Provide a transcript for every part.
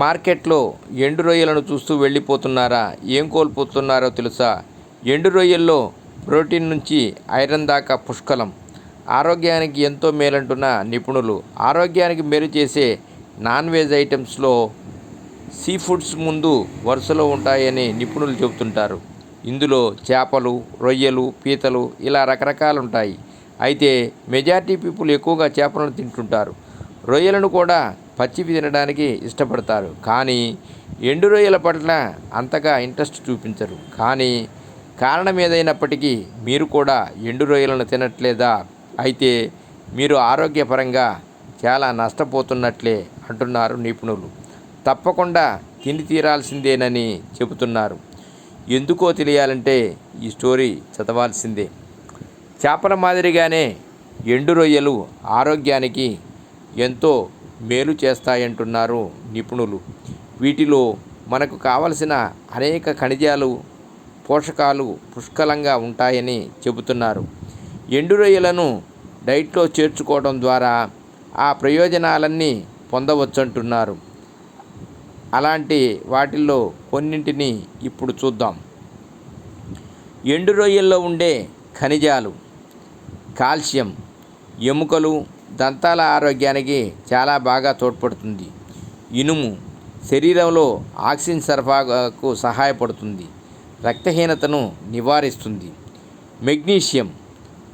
మార్కెట్లో ఎండు రొయ్యలను చూస్తూ వెళ్ళిపోతున్నారా? ఏం కోల్పోతున్నారో తెలుసా? ఎండు రొయ్యల్లో ప్రోటీన్ నుంచి ఐరన్ దాకా పుష్కలం. ఆరోగ్యానికి ఎంతో మేలంటున్న నిపుణులు. ఆరోగ్యానికి మేలు చేసే నాన్ వెజ్ ఐటమ్స్లో సీ ఫుడ్స్ ముందు వరుసలో ఉంటాయని నిపుణులు చెబుతుంటారు. ఇందులో చేపలు రొయ్యలు పీతలు ఇలా రకరకాలు ఉంటాయి అయితే మెజారిటీ పీపుల్ ఎక్కువగా చేపలను తింటుంటారు. రొయ్యలను కూడా పచ్చివి తినడానికి ఇష్టపడతారు. కానీ ఎండు రొయ్యల పట్ల అంతగా ఇంట్రెస్ట్ చూపించరు. కానీ కారణం ఏదైనప్పటికీ మీరు కూడా ఎండు రొయ్యలను తినట్లేదా? అయితే మీరు ఆరోగ్యపరంగా చాలా నష్టపోతున్నట్లే అంటున్నారు నిపుణులు. తప్పకుండా తిని తీరాల్సిందేనని చెబుతున్నారు. ఎందుకో తెలియాలంటే ఈ స్టోరీ చదవాల్సిందే. చేపల మాదిరిగానే ఎండు రొయ్యలు ఆరోగ్యానికి ఎంతో మేలు చేస్తాయంటున్నారు నిపుణులు. వీటిలో మనకు కావలసిన అనేక ఖనిజాలు పోషకాలు పుష్కలంగా ఉంటాయని చెబుతున్నారు. ఎండు రొయ్యలను డైట్లో చేర్చుకోవడం ద్వారా ఆ ప్రయోజనాలన్నీ పొందవచ్చంటున్నారు. అలాంటి వాటిల్లో కొన్నింటిని ఇప్పుడు చూద్దాం. ఎండు రొయ్యల్లో ఉండే ఖనిజాలు కాల్షియం ఎముకలు దంతాల ఆరోగ్యానికి చాలా బాగా తోడ్పడుతుంది. ఇనుము శరీరంలో ఆక్సిజన్ సరఫరాకు సహాయపడుతుంది. రక్తహీనతను నివారిస్తుంది. మెగ్నీషియం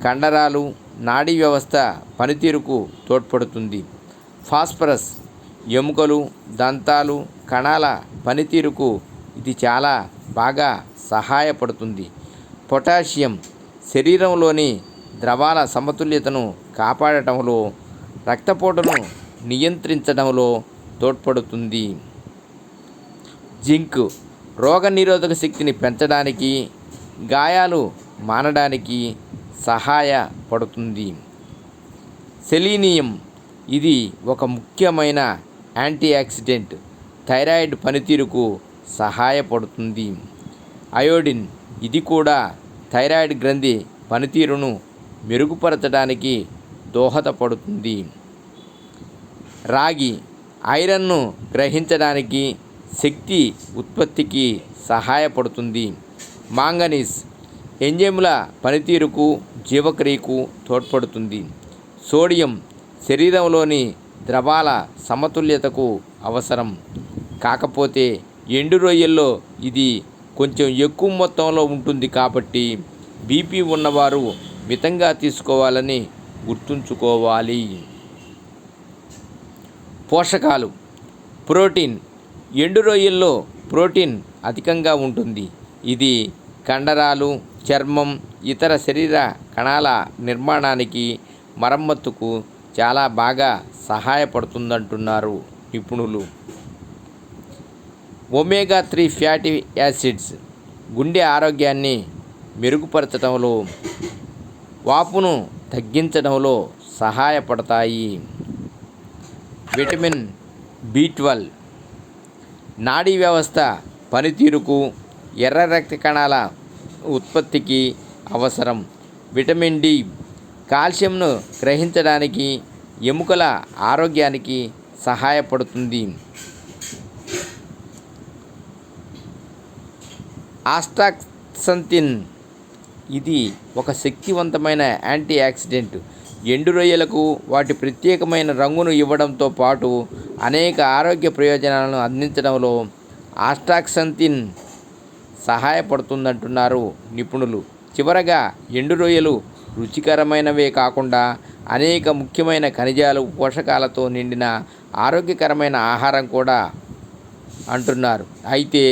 కండరాలు నాడీ వ్యవస్థ పనితీరుకు తోడ్పడుతుంది. ఫాస్ఫరస్ ఎముకలు దంతాలు కణాల పనితీరుకు ఇది చాలా బాగా సహాయపడుతుంది. పొటాషియం శరీరంలోని ద్రవాల సమతుల్యతను కాపాడటంలో రక్తపోటును నియంత్రించడంలో తోడ్పడుతుంది. జింక్ రోగనిరోధక శక్తిని పెంచడానికి గాయాలు మానడానికి సహాయపడుతుంది. సెలీనియం ఇది ఒక ముఖ్యమైన యాంటీఆక్సిడెంట్. థైరాయిడ్ పనితీరుకు సహాయపడుతుంది. అయోడిన్ ఇది కూడా థైరాయిడ్ గ్రంథి పనితీరును మెరుగుపరచడానికి దోహదపడుతుంది. రాగి ఐరన్ను గ్రహించడానికి శక్తి ఉత్పత్తికి సహాయపడుతుంది. మాంగనీస్ ఎంజైముల పనితీరుకు జీవక్రియకు తోడ్పడుతుంది. సోడియం శరీరంలోని ద్రవాల సమతుల్యతకు అవసరం. కాకపోతే ఎండు రొయ్యల్లో ఇది కొంచెం ఎక్కువ మొత్తంలో ఉంటుంది కాబట్టి బీపీ ఉన్నవారు మితంగా తీసుకోవాలని గుర్తుంచుకోవాలి. పోషకాలు. ప్రోటీన్. ఎండు రొయ్యల్లో ప్రోటీన్ అధికంగా ఉంటుంది. ఇది కండరాలు చర్మం ఇతర శరీర కణాల నిర్మాణానికి మరమ్మతుకు చాలా బాగా సహాయపడుతుందంటున్నారు నిపుణులు. ఒమేగా త్రీ ఫ్యాటీ యాసిడ్స్ గుండె ఆరోగ్యాన్ని మెరుగుపరచడంలో వాపును తగ్గించడంలో సహాయపడతాయి. Vitamin B twelve. నాడీ వ్యవస్థ పనితీరుకు ఎర్ర రక్త కణాల ఉత్పత్తికి అవసరం. విటమిన్ డి కాల్షియంను గ్రహించడానికి ఎముకల ఆరోగ్యానికి సహాయపడుతుంది. ఆస్టాక్సంతిన్ ఇది ఒక శక్తివంతమైన యాంటీ ఆక్సిడెంట్ ఎండు రొయ్యలకు వాటి ప్రత్యేకమైన రంగును ఇవ్వడంతో పాటు అనేక ఆరోగ్య ప్రయోజనాలను అందించడంలో ఆస్టాక్సంతిన్ సహాయపడుతుందంటున్నారు నిపుణులు. చివరగా ఎండు రొయ్యలు రుచికరమైనవే కాకుండా అనేక ముఖ్యమైన ఖనిజాలు పోషకాలతో నిండిన ఆరోగ్యకరమైన ఆహారం కూడా అంటున్నారు. అయితే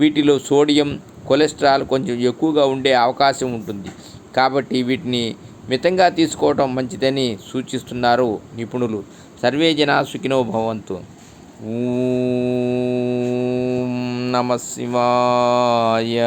వీటిలో సోడియం కొలెస్ట్రాల్ కొంచెం ఎక్కువగా ఉండే అవకాశం ఉంటుంది. కాబట్టి వీటిని మితంగా తీసుకోవటం మంచిదని సూచిస్తున్నారు నిపుణులు. సర్వే జనా సుఖినో భవంతు. నమ శివాయ.